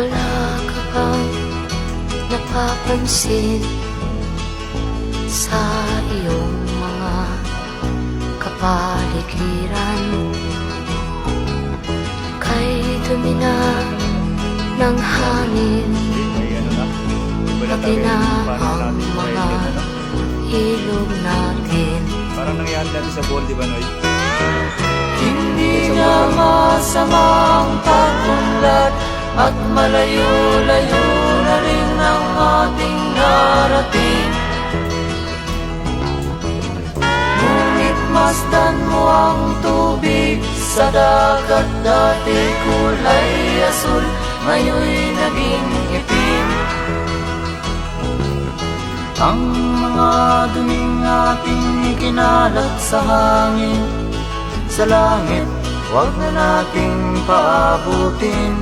Wala ka bang napapansin sa iyong mga kapaligiran? Kay dumi na ng hangin Pati na ang natin mga ilog natin Parang nangyari dati sa ball, di ba, Noy? Hindi na masamang pagpunlat At malayo-layo na rin ang ating narating. Ngunit masdan mo ang tubig Sa dagat dati kulay asul Ngayon'y naging itim. Ang mga duming ating ikinalat sa hangin Sa langit, huwag na nating paabutin